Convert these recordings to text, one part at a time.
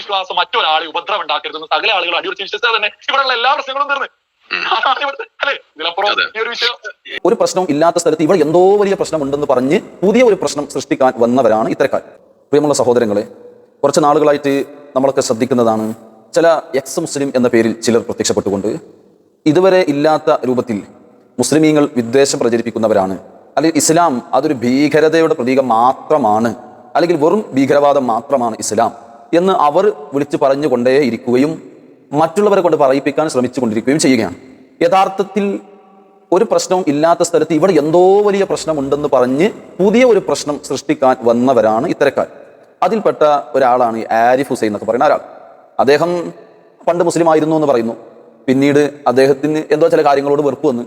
വിശ്വാസം മറ്റൊരാളെ ഉപദ്രവം ഉണ്ടാക്കരുതെന്ന് സകല ആളുകൾ അടിയുറച്ച് വിശ്വസിച്ചാൽ തന്നെ ഇവിടെയുള്ള എല്ലാ പ്രശ്നങ്ങളും തീർന്ന്. ഒരു പ്രശ്നവും ഇല്ലാത്ത സ്ഥലത്ത് ഇവിടെ എന്തോ വലിയ പ്രശ്നമുണ്ടെന്ന് പറഞ്ഞ് പുതിയ ഒരു പ്രശ്നം സൃഷ്ടിക്കാൻ വന്നവരാണ് ഇത്തരക്കാർ. പ്രിയമുള്ള സഹോദരങ്ങളെ കുറച്ച് നാളുകളായിട്ട് നമ്മളൊക്കെ ശ്രദ്ധിക്കുന്നതാണ് ചില എക്സ് മുസ്ലിം എന്ന പേരിൽ ചിലർ പ്രത്യക്ഷപ്പെട്ടുകൊണ്ട് ഇതുവരെ ഇല്ലാത്ത രൂപത്തിൽ മുസ്ലിമീങ്ങൾ വിദ്വേഷം പ്രചരിപ്പിക്കുന്നവരാണ്. അല്ലെങ്കിൽ ഇസ്ലാം അതൊരു ഭീകരതയുടെ പ്രതീകം മാത്രമാണ്. അല്ലെങ്കിൽ വെറും ഭീകരവാദം മാത്രമാണ് ഇസ്ലാം. എന്ന് അവർ വിളിച്ചു പറഞ്ഞുകൊണ്ടേ ഇരിക്കുകയും മറ്റുള്ളവരെ കൊണ്ട് പറയിപ്പിക്കാൻ ശ്രമിച്ചു കൊണ്ടിരിക്കുകയും ചെയ്യുകയാണ്. യഥാർത്ഥത്തിൽ ഒരു പ്രശ്നവും ഇല്ലാത്ത സ്ഥലത്ത് ഇവിടെ എന്തോ വലിയ പ്രശ്നമുണ്ടെന്ന് പറഞ്ഞ് പുതിയ ഒരു പ്രശ്നം സൃഷ്ടിക്കാൻ വന്നവരാണ് ഇത്തരക്കാർ. അതിൽപ്പെട്ട ഒരാളാണ് ആരിഫ് ഹുസൈൻ എന്നൊക്കെ പറയുന്ന ഒരാൾ. അദ്ദേഹം പണ്ട് മുസ്ലിം ആയിരുന്നു എന്ന് പറയുന്നു. പിന്നീട് അദ്ദേഹത്തിന് എന്തോ ചില കാര്യങ്ങളോട് വെറുപ്പ് വന്ന്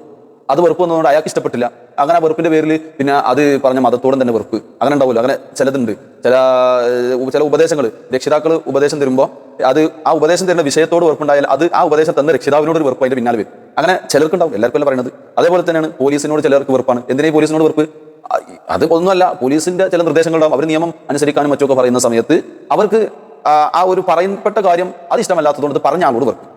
അത് വെറുപ്പ് വന്നതുകൊണ്ട് അയാൾക്ക് ഇഷ്ടപ്പെട്ടില്ല. അങ്ങനെ ആ വെറുപ്പിന്റെ പേരിൽ പിന്നെ അത് പറഞ്ഞ മതത്തോടും തന്നെ വെറുപ്പ്. അങ്ങനെ ഉണ്ടാവില്ല അങ്ങനെ ചിലതുണ്ട്. ചില ചില ഉപദേശങ്ങൾ. രക്ഷിതാക്കൾ ഉപദേശം തരുമ്പോൾ അത് ആ ഉപദേശം തരുന്ന വിഷയത്തോട് വെറുപ്പുണ്ടായാൽ അത് ആ ഉപദേശം തന്ന രക്ഷിതാവിനോട് ഒരു വെറുപ്പ് അതിന്റെ പിന്നാലെ വരും. അങ്ങനെ ചിലർക്ക് ഉണ്ടാവും എല്ലാവർക്കും എല്ലാം പറയുന്നത് അതേപോലെ തന്നെയാണ് പോലീസിനോട് ചിലർക്ക് വെറുപ്പാണ്. എന്തിനാ പോലീസിനോട് വെറുപ്പ്? അത് ഒന്നുമല്ല. പോലീസിന്റെ ചില നിർദ്ദേശങ്ങളുണ്ടാവും. അവർ നിയമം അനുസരിക്കാനും മറ്റൊക്കെ പറയുന്ന സമയത്ത് അവർക്ക് ആ ഒരു പറയപ്പെട്ട കാര്യം അത് ഇഷ്ടമല്ലാത്തതുകൊണ്ട് പറഞ്ഞ ആളോട് വെറുപ്പ്.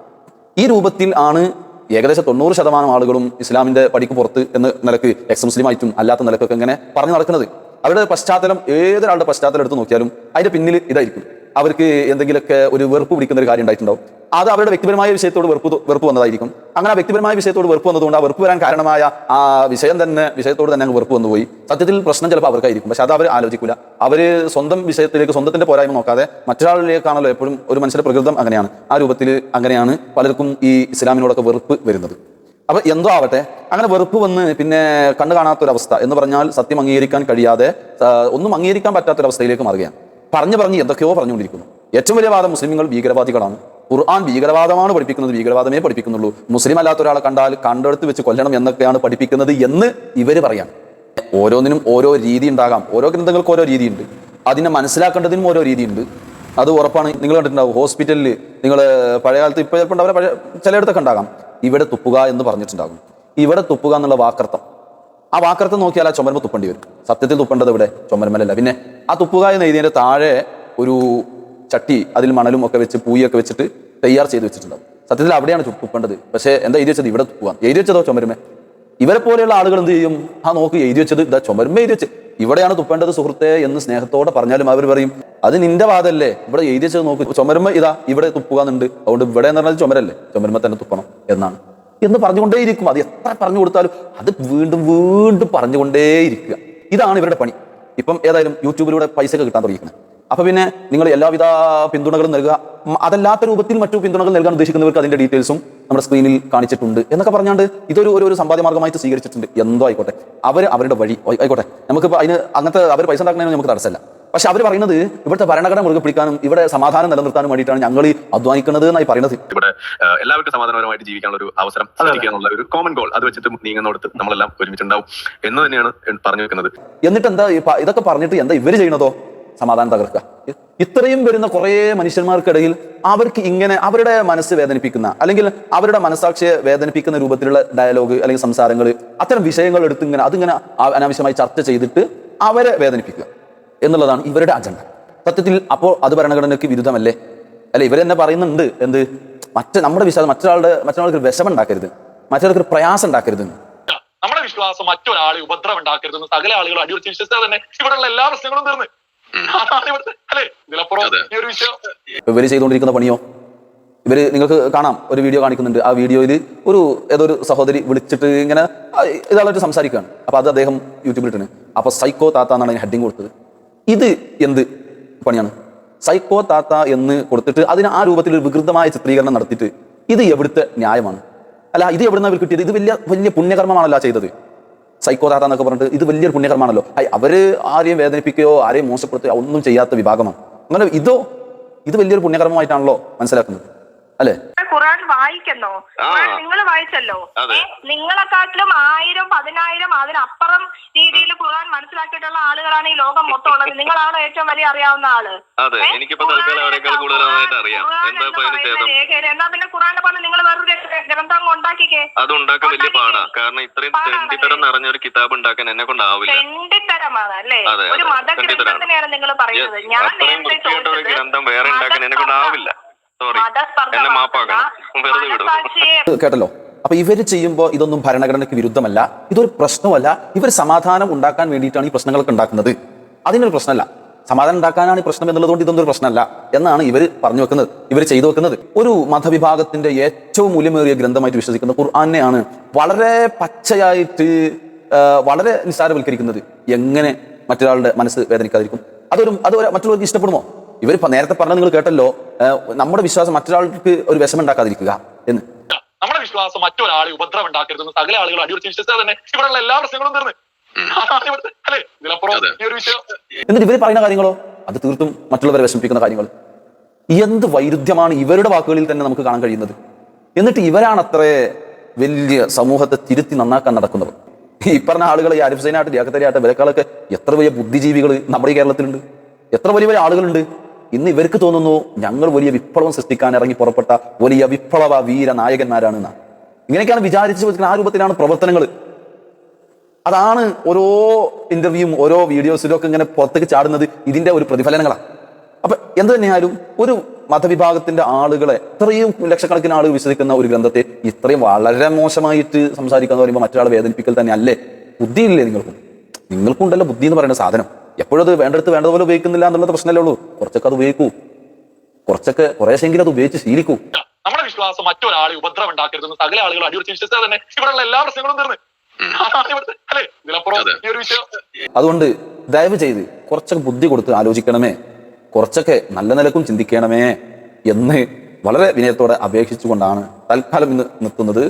ഈ രൂപത്തിൽ ആണ് ഏകദേശം തൊണ്ണൂറ് ശതമാനം ആളുകളും ഇസ്ലാമിന്റെ പടിക്ക് പുറത്ത് എന്ന നിലയ്ക്ക് എക്സ് മുസ്ലിം ആയിട്ടും അല്ലാത്ത നിലക്കൊക്കെ ഇങ്ങനെ പറഞ്ഞു നടക്കുന്നത്. അവരുടെ പശ്ചാത്തലം ഏതൊരാളുടെ പശ്ചാത്തലം എടുത്ത് നോക്കിയാലും അതിന്റെ പിന്നിൽ ഇതായിരിക്കും. അവർക്ക് എന്തെങ്കിലുമൊക്കെ ഒരു വെറുപ്പ് പിടിക്കുന്ന ഒരു കാര്യം ഉണ്ടായിട്ടുണ്ടാവും. അത് അവരുടെ വ്യക്തിപരമായ വിഷയത്തോട് വെറുപ്പ് വെറുപ്പ് വന്നതായിരിക്കും. അങ്ങനെ ആ വ്യക്തിപരമായ വിഷയത്തോട് വെറുപ്പ് വന്നതുകൊണ്ട് ആ വെറുപ്പ് വരാൻ കാരണമായ ആ വിഷയം തന്നെ വിഷയത്തോട് തന്നെ അങ്ങ് വെറുപ്പ് വന്നുപോയി. സത്യത്തിൽ പ്രശ്നം ചിലപ്പോൾ അവർക്കായിരിക്കും. പക്ഷെ അത് അവർ ആലോചിക്കില്ല അവർ സ്വന്തം വിഷയത്തിലേക്ക് സ്വന്തത്തിന്റെ പോരായ്മ നോക്കാതെ മറ്റൊരാളിലേക്കാണല്ലോ എപ്പോഴും ഒരു മനുഷ്യന്റെ പ്രകൃതം അങ്ങനെയാണ്. ആ രൂപത്തിൽ അങ്ങനെയാണ് പലർക്കും ഈ ഇസ്ലാമിനോടൊക്കെ വെറുപ്പ് വരുന്നത്. അപ്പൊ എന്തോ ആവട്ടെ അങ്ങനെ വെറുപ്പ് വന്ന് പിന്നെ കണ്ണു കാണാത്തൊരവസ്ഥ എന്ന് പറഞ്ഞാൽ സത്യം അംഗീകരിക്കാൻ കഴിയാതെ ഒന്നും അംഗീകരിക്കാൻ പറ്റാത്തൊരവസ്ഥയിലേക്ക് മാറുകയാണ്. പറഞ്ഞു പറഞ്ഞ് എന്തൊക്കെയോ പറഞ്ഞുകൊണ്ടിരിക്കുന്നു. ഏറ്റവും വലിയ വാദം മുസ്ലിങ്ങൾ ഭീകരവാദികളാണ്. ഖുർആൻ ഭീകരവാദമാണ് പഠിപ്പിക്കുന്നത് ഭീകരവാദമേ പഠിപ്പിക്കുന്നുള്ളൂ. മുസ്ലിം അല്ലാത്ത ഒരാളെ കണ്ടാൽ കണ്ടെടുത്ത് വെച്ച് കൊല്ലണം എന്നൊക്കെയാണ് പഠിപ്പിക്കുന്നത് എന്ന് ഇവർ പറയാം ഓരോന്നിനും ഓരോ രീതി ഉണ്ടാകാം. ഓരോ ഗ്രന്ഥങ്ങൾക്ക് ഓരോ രീതിയുണ്ട്. അതിനെ മനസ്സിലാക്കേണ്ടതിനും ഓരോ രീതിയുണ്ട്. അത് ഉറപ്പാണ്. നിങ്ങൾ കണ്ടിട്ടുണ്ടാവും ഹോസ്പിറ്റലിൽ നിങ്ങൾ പഴയ കാലത്ത് ഇപ്പോൾ ചിലപ്പോൾ അവരെ പഴയ ചിലയിടത്തൊക്കെ ഉണ്ടാകാം. ഇവിടെ തുപ്പുക എന്ന് പറഞ്ഞിട്ടുണ്ടാകും. ഇവിടെ തുപ്പുക എന്നുള്ള വാക്കർത്ഥം. ആ വാക്കർത്ഥം നോക്കിയാൽ ആ ചുമരമ്പ് തുപ്പേണ്ടി വരും. സത്യത്തിൽ തുപ്പേണ്ടത് ഇവിടെ ചുമരുമലല്ല. പിന്നെ ആ തുപ്പുക എന്ന് എഴുതിയതിന്റെ താഴെ ഒരു ചട്ടി അതിൽ മണലും ഒക്കെ വെച്ച് പൂയൊക്കെ വെച്ചിട്ട് തയ്യാർ ചെയ്ത് വെച്ചിട്ടുണ്ടാവും. സത്യത്തിൽ അവിടെയാണ് തുപ്പേണ്ടത് പക്ഷേ എന്താ എഴുതി വെച്ചത് ഇവിടെ തുപ്പുക എഴുതി വെച്ചതോ ചുമരുമേ? ഇവരെ പോലെയുള്ള ആളുകൾ എന്ത് ചെയ്യും? ആ നോക്ക് എഴുതി വെച്ചത് ഇതാ ചുമരുമേ എഴുതി വെച്ച്. ഇവിടെയാണ് തുപ്പേണ്ടത് സുഹൃത്തെ എന്ന് സ്നേഹത്തോടെ പറഞ്ഞാലും അവർ പറയും അത് നിന്റെ വാദല്ലേ? ഇവിടെ എഴുതി വെച്ചത് നോക്ക്. ചുമരുമ ഇതാ ഇവിടെ തുപ്പുക എന്നുണ്ട് അതുകൊണ്ട് ഇവിടെ എന്ന് പറഞ്ഞാൽ ചുമരല്ലേ? ചുമരുമ തന്നെ തുപ്പണം എന്നാണ്. എന്ന് പറഞ്ഞുകൊണ്ടേയിരിക്കും. അത് എത്ര പറഞ്ഞു കൊടുത്താലും അത് വീണ്ടും വീണ്ടും പറഞ്ഞുകൊണ്ടേയിരിക്കുക. ഇതാണ് ഇവരുടെ പണി. ഇപ്പം ഏതായാലും യൂട്യൂബിലൂടെ പൈസ ഒക്കെ കിട്ടാൻ തുടങ്ങിക്കുന്നത് അപ്പൊ പിന്നെ നിങ്ങൾ എല്ലാവിധ പിന്തുണകളും നൽകുക. അതല്ലാത്ത രൂപത്തിൽ മറ്റു പിന്തുണകൾ നൽകാൻ ഉദ്ദേശിക്കുന്നവർക്ക് അതിന്റെ ഡീറ്റെയിൽസും നമ്മുടെ സ്ക്രീനിൽ കാണിച്ചിട്ടുണ്ട്. എന്നൊക്കെ പറഞ്ഞാണ്ട് ഇതൊരു ഒരു ഒരു സമ്പാദ്യ മാർഗമായിട്ട് സ്വീകരിച്ചിട്ടുണ്ട്. എന്തോ ആയിക്കോട്ടെ. അവർ അവരുടെ വഴി. ആയി- ആയിക്കോട്ടെ. നമുക്ക് അതിന് അങ്ങനത്തെ അവർ പൈസ ഉണ്ടാക്കുന്നതിന് നമുക്ക് തടസ്സമല്ല. പക്ഷെ അവർ പറയുന്നത് ഇവിടുത്തെ ഭരണഘടന മുറുകെ പിടിക്കാനും ഇവിടെ സമാധാനം നിലനിർത്താനും വേണ്ടിയിട്ടാണ് ഞങ്ങൾ അധ്വാനിക്കുന്നത് എന്നായി പറയുന്നത്. ഇവിടെ എല്ലാവർക്കും സമാധാനപരമായിട്ട് ജീവിക്കാനുള്ള ഒരു അവസരം സൃഷ്ടിക്കാനുള്ള ഒരു കോമൺ ഗോൾ അത് വെച്ചിട്ട് നീങ്ങുന്നിടത്ത് നമ്മളെല്ലാം ഒരുമിച്ചുണ്ടാവും എന്ന് തന്നെയാണ് പറഞ്ഞു വെക്കുന്നത്. എന്നിട്ട് എന്താ ഇതൊക്കെ പറഞ്ഞിട്ട് എന്താ ഇവർ ചെയ്യണതോ സമാധാനം തകർക്കുക. ഇത്രയും വരുന്ന കുറേ മനുഷ്യന്മാർക്കിടയിൽ അവർക്ക് ഇങ്ങനെ അവരുടെ മനസ്സ് വേദനിപ്പിക്കുന്ന അല്ലെങ്കിൽ അവരുടെ മനസ്സാക്ഷിയെ വേദനിപ്പിക്കുന്ന രൂപത്തിലുള്ള ഡയലോഗ് അല്ലെങ്കിൽ സംസാരങ്ങൾ അത്തരം വിഷയങ്ങൾ എടുത്ത് ഇങ്ങനെ അതിങ്ങനെ അനാവശ്യമായി ചർച്ച ചെയ്തിട്ട് അവരെ വേദനിപ്പിക്കുക എന്നുള്ളതാണ് ഇവരുടെ അജണ്ട സത്യത്തിൽ അപ്പോൾ അത് ഭരണഘടനയ്ക്ക് വിരുദ്ധമല്ലേ? അല്ലെ ഇവരെന്നെ പറയുന്നുണ്ട് എന്ത്? മറ്റ നമ്മുടെ വിശ്വാസം മറ്റൊരാളുടെ മറ്റൊരാൾക്ക് വിഷമം ഉണ്ടാക്കരുത്. മറ്റൊരാൾക്ക് പ്രയാസം ഉണ്ടാക്കരുത്. നമ്മുടെ വിശ്വാസം മറ്റൊരാളെ ഉപദ്രവം ഉണ്ടാക്കരുത് സകല ആളുകൾ അടിയുറച്ച് വിശ്വസിച്ചാൽ തന്നെ ഇവിടെയുള്ള എല്ലാ പ്രശ്നങ്ങളും തീർന്ന്. അതാണ് ഇവിടുത്തെ അല്ലെ? ഇതിലപ്പുറം ഈ ഒരു വിഷയം. ഇവർ ചെയ്തുകൊണ്ടിരിക്കുന്ന പണിയോ? ഇവർ നിങ്ങൾക്ക് കാണാം ഒരു വീഡിയോ കാണിക്കുന്നുണ്ട്. ആ വീഡിയോയിൽ ഒരു ഏതോ ഒരു സഹോദരി വിളിച്ചിട്ട് ഇങ്ങനെ ഇതാളായിട്ട് സംസാരിക്കുകയാണ്. അപ്പൊ അത് അദ്ദേഹം യൂട്യൂബിൽ ഇട്ടിന്. അപ്പൊ സൈക്കോ താത്ത എന്നാണ് അതിന് ഹെഡിങ് കൊടുത്തത്. ഇത് എന്ത് പണിയാണ്? സൈക്കോ താത്ത എന്ന് കൊടുത്തിട്ട് അതിന് ആ രൂപത്തിൽ ഒരു വികൃതമായ ചിത്രീകരണം നടത്തിയിട്ട് ഇത് എവിടുത്തെ ന്യായമാണ്? അല്ല ഇത് എവിടുന്ന അവർ കിട്ടിയത്? ഇത് വലിയ വലിയ പുണ്യകർമ്മമാണല്ലോ ചെയ്തത്. സൈക്കോ എന്നൊക്കെ പറഞ്ഞിട്ട് ഇത് വലിയൊരു പുണ്യകർമാണല്ലോ. ഐ, അവർ ആരെയും വേദനിപ്പിക്കുകയോ ആരെയും മോശപ്പെടുത്തുകയോ ഒന്നും ചെയ്യാത്ത വിഭാഗമാണ്. അങ്ങനെ ഇതോ ഇത് വലിയൊരു പുണ്യകർമ്മമായിട്ടാണല്ലോ മനസ്സിലാക്കുന്നത്. അല്ലേ? ഖുറാൻ വായിക്കുന്നോ? നിങ്ങൾ വായിച്ചല്ലോ? നിങ്ങളെക്കാട്ടിലും ആയിരം പതിനായിരം അതിനപ്പുറം രീതിയിൽ ഖുറാൻ മനസ്സിലാക്കിയിട്ടുള്ള ആളുകളാണ് ഈ ലോകം മൊത്തം ഉള്ളത്. നിങ്ങളാണ് ഏറ്റവും വലിയ അറിയാവുന്ന ആൾ. എന്ന് പിന്നെ ഖുറാന്റെ പറഞ്ഞ് നിങ്ങൾ വേറൊരു ഗ്രന്ഥം ഉണ്ടാക്കിക്കേ? അത് ഉണ്ടാക്കാൻ വലിയ പാടാ. കാരണം ഇത്രയും. തെണ്ടിത്തരം നിറഞ്ഞ ഒരു കിതാബ് ഉണ്ടാക്കാൻ എന്നെ കൊണ്ടാവില്ല. തെണ്ടിത്തരമാണ് അല്ലേ? ഒരു. മതഗ്രന്ഥത്തിനെയാണ് നിങ്ങൾ പറയുന്നത്. ഞാൻ നേരത്തെ ഗ്രന്ഥം വേറെ ഉണ്ടാക്കാൻ എന്നെ കൊണ്ടാവില്ല. കേട്ടല്ലോ. അപ്പൊ ഇവർ ചെയ്യുമ്പോൾ ഇതൊന്നും ഭരണഘടനയ്ക്ക് വിരുദ്ധമല്ല. ഇതൊരു പ്രശ്നമല്ല. ഇവർ സമാധാനം ഉണ്ടാക്കാൻ വേണ്ടിയിട്ടാണ് ഈ പ്രശ്നങ്ങളൊക്കെ ഉണ്ടാക്കുന്നത്. അതിനൊരു പ്രശ്നമല്ല. സമാധാനം ഉണ്ടാക്കാനാണ് ഈ പ്രശ്നം എന്നുള്ളതുകൊണ്ട് ഇതൊന്നും ഒരു പ്രശ്നമല്ല എന്നാണ് ഇവർ പറഞ്ഞു വെക്കുന്നത്. ഇവർ ചെയ്തു വെക്കുന്നത്. ഒരു മതവിഭാഗത്തിന്റെ ഏറ്റവും മൂല്യമേറിയ ഗ്രന്ഥമായിട്ട് വിശ്വസിക്കുന്ന ഖുർആാനെയാണ് വളരെ പച്ചയായിട്ട് വളരെ നിസ്സാരവൽക്കരിക്കുന്നത്. എങ്ങനെ മറ്റൊരാളുടെ മനസ്സ് വേദനിക്കാതിരിക്കും. അതൊരു അത് മറ്റുള്ളവർക്ക് ഇഷ്ടപ്പെടുമോ? ഇവർ നേരത്തെ പറഞ്ഞത് നിങ്ങൾ കേട്ടല്ലോ. നമ്മുടെ വിശ്വാസം മറ്റൊരാൾക്ക് ഒരു വിഷമം ഉണ്ടാക്കാതിരിക്കുക എന്ന് നമ്മുടെ വിശ്വാസം മറ്റൊരാളെ ഉപദ്രവം ഉണ്ടാക്കരുതെന്ന് സകല ആളുകൾ അടിയുറച്ച് വിശ്വസിച്ചാൽ തന്നെ ഇവിടെയുള്ള എല്ലാ പ്രശ്നങ്ങളും തീർന്ന്. അല്ലേ? ഇവിടുത്തെ ഇതിലപ്പുറം ഈ ഒരു വിഷയം എന്നിട്ട് ഇവർ പറയുന്ന കാര്യങ്ങളോ? അത് തീർത്തും മറ്റുള്ളവരെ വിഷമിപ്പിക്കുന്ന കാര്യങ്ങൾ. എന്ത് വൈരുദ്ധ്യമാണ് ഇവരുടെ വാക്കുകളിൽ തന്നെ നമുക്ക് കാണാൻ കഴിയുന്നത്? എന്നിട്ട് ഇവരാണ് അത്രേ വലിയ സമൂഹത്തെ തിരുത്തി നന്നാക്കാൻ നടക്കുന്നത്. ഈ പറഞ്ഞ ആളുകൾ ഈ ആരിഫ് സൈനായിട്ട് വിലക്കാളൊക്കെ എത്ര വലിയ ബുദ്ധിജീവികൾ നമ്മുടെ ഈ കേരളത്തിലുണ്ട്? എത്ര വലിയ വലിയ ആളുകളുണ്ട്? ഇന്ന് ഇവർക്ക് തോന്നുന്നു ഞങ്ങൾ വലിയ വിപ്ലവം സൃഷ്ടിക്കാൻ ഇറങ്ങി പുറപ്പെട്ട വലിയ വിപ്ലവ വീര നായകന്മാരാണ് ഇങ്ങനെയൊക്കെയാണ് വിചാരിച്ചു ആ രൂപത്തിലാണ് പ്രവർത്തനങ്ങൾ അതാണ് ഓരോ ഇന്റർവ്യൂവും ഓരോ വീഡിയോസിലും ഒക്കെ ഇങ്ങനെ പുറത്തേക്ക് ചാടുന്നത് ഇതിന്റെ ഒരു പ്രതിഫലനങ്ങളാണ് അപ്പൊ എന്ത് തന്നെയായാലും ഒരു മതവിഭാഗത്തിന്റെ ആളുകളെ ഇത്രയും ലക്ഷക്കണക്കിന് ആളുകൾ വിശ്വസിക്കുന്ന ഒരു ഗ്രന്ഥത്തെ ഇത്രയും വളരെ മോശമായിട്ട് സംസാരിക്കുക പറയുമ്പോൾ മറ്റൊരാൾ വേദനിപ്പിക്കൽ തന്നെ അല്ലേ ബുദ്ധിയില്ലേ നിങ്ങൾക്കും? നിങ്ങൾക്കുണ്ടല്ലോ ബുദ്ധി എന്ന് പറയുന്ന സാധനം. എപ്പോഴും അത് വേണ്ടടുത്ത് വേണ്ടതുപോലെ ഉപയോഗിക്കുന്നില്ല എന്നുള്ളത് പ്രശ്നമല്ലേ ഉള്ളൂ. കുറച്ചൊക്കെ അത് ഉപയോഗിക്കൂ. കുറച്ചൊക്കെ കുറേശ്ശെങ്കിലും അത് ഉപയോഗിച്ച് ശീലിക്കൂ. നമ്മുടെ വിശ്വാസം മറ്റൊരാളെ ഉപദ്രവം ഉണ്ടാക്കരുതെന്ന് സകല ആളുകൾ അടിയുറച്ച് വിശ്വസിച്ചാൽ തന്നെ ഇവിടെയുള്ള എല്ലാ പ്രശ്നങ്ങളും തീർന്ന്. അതുകൊണ്ട് ദയവ് ചെയ്ത് കുറച്ചൊക്കെ ബുദ്ധി കൊടുത്ത് ആലോചിക്കണമേ. കുറച്ചൊക്കെ നല്ല നിലക്കും ചിന്തിക്കണമേ എന്ന് വളരെ വിനയത്തോടെ അപേക്ഷിച്ചുകൊണ്ടാണ് തൽക്കാലം ഇന്ന് നിർത്തുന്നത്.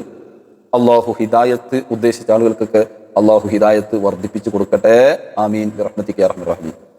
അള്ളാഹു ഹിദായത്ത് ഉദ്ദേശിച്ച ആളുകൾക്കൊക്കെ അള്ളാഹു ഹിദായത്ത് വർദ്ധിപ്പിച്ചു കൊടുക്കട്ടെ. ആമീൻ. റഹ്മത്തിക്ക് റഹ്മൻ റഹീം